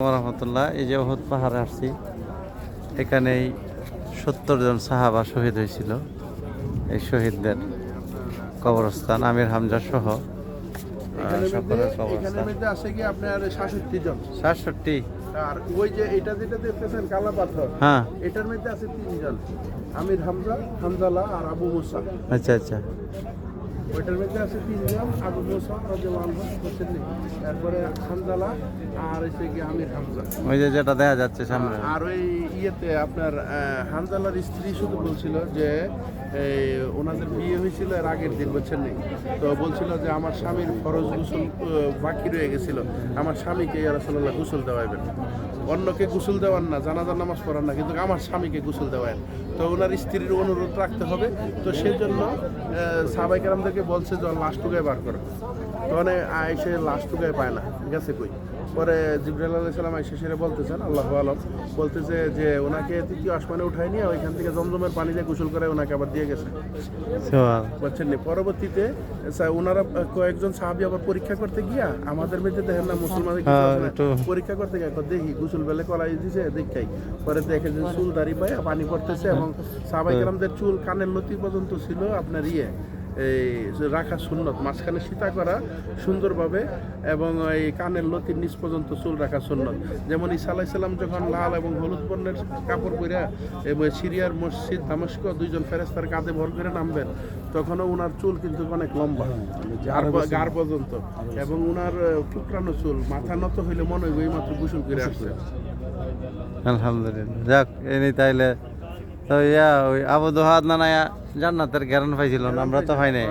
রহমতুল্লাহ এই যে ওহুদ পাহাড়ে আসছি। এখানেই সত্তর জন সাহাবা শহীদ হয়েছিল এই শহীদদের কবরস্থান আমির হামজা সহ সকলের কবরস্থান। মধ্যে আছে কি আপনার সাতষট্টি জন। সাতষট্টি। আর ওই যে এটা যেটা দেখতেছেন কালা পাথর হ্যাঁ। এটার মধ্যে আছে তিনজন আমির হামজা হামজালা আর আবু মুসা আচ্ছা আচ্ছা। ওইটার মধ্যে আছে তিনজন আবু মুসা রাজওয়ান হোসেন তারপরে হামজালা আর হচ্ছে কি আমির হামজা। ওই যে যেটা দেখা যাচ্ছে সামনে। আর ওই ইয়েতে আপনার হামজালার স্ত্রী শুধু বলছিল যে এই, ওনাদের বিয়ে হয়েছিল এর আগের দিন বলছেন নি তো বলছিল যে আমার স্বামীর ফরজ গোসল বাকি রয়ে গেছিল। আমার স্বামীকে ইয়ারসল্লাহ গোসল দেওয়াইবেন। অন্যকে গোসল দেওয়ান না জানাজার নামাজ পড়ান না কিন্তু আমার স্বামীকে গোসল দেওয়ান। তো ওনার স্ত্রীর অনুরোধ রাখতে হবে। তো সেই জন্য সাবাই কালামদেরকে বলছে যে লাশ টুকায় বার করো। তো মানে আইসে লাশ টুকায় পায় না গেছে কই? পরে জিবরাল আলাইসালাম আইসে সেরে বলতেছেন আল্লাহ আলম বলতেছে যে ওনাকে তৃতীয় আসমানে উঠায় নিয়ে ওইখান থেকে জমজমের পানি দিয়ে গোসল করে ওনাকে আবার দিয়ে গেছে। বুঝছেন নি? পরবর্তীতে ওনারা কয়েকজন সাহাবি আবার পরীক্ষা করতে গিয়া আমাদের মধ্যে দেখেন না মুসলমানের কিছু হ্যাঁ, পরীক্ষা করতে গিয়ে দেখি গোসল বেলে কলাই দিছে দেখাই। পরে দেখে যে চুল দাড়ি পায় পানি পড়তেছে এবং সাবাই গ্রামদের চুল কানের লতি পর্যন্ত ছিল আপনার ইয়ে। এই রাখা সুন্নত মাঝখানে সীতা করা সুন্দরভাবে এবং এই কানের লতির নিচ পর্যন্ত চুল রাখা সুন্নত। যেমন ইসা আলাইসাল্লাম যখন লাল এবং হলুদ বর্ণের কাপড় পরে এবং সিরিয়ার মসজিদ দামেস্ক দুইজন ফেরেস্তার কাঁধে ভর করে নামবেন তখনও ওনার চুল কিন্তু অনেক লম্বা গার- পর্যন্ত। এবং ওনার টুকরানো চুল মাথা নত হইলে মনে হয় এই মাত্র গোসল করে আসছে। আলহামদুলিল্লাহ। যাক এনে তাইলে জান্নাতের পাইছিল আমরা তো হয় নাই।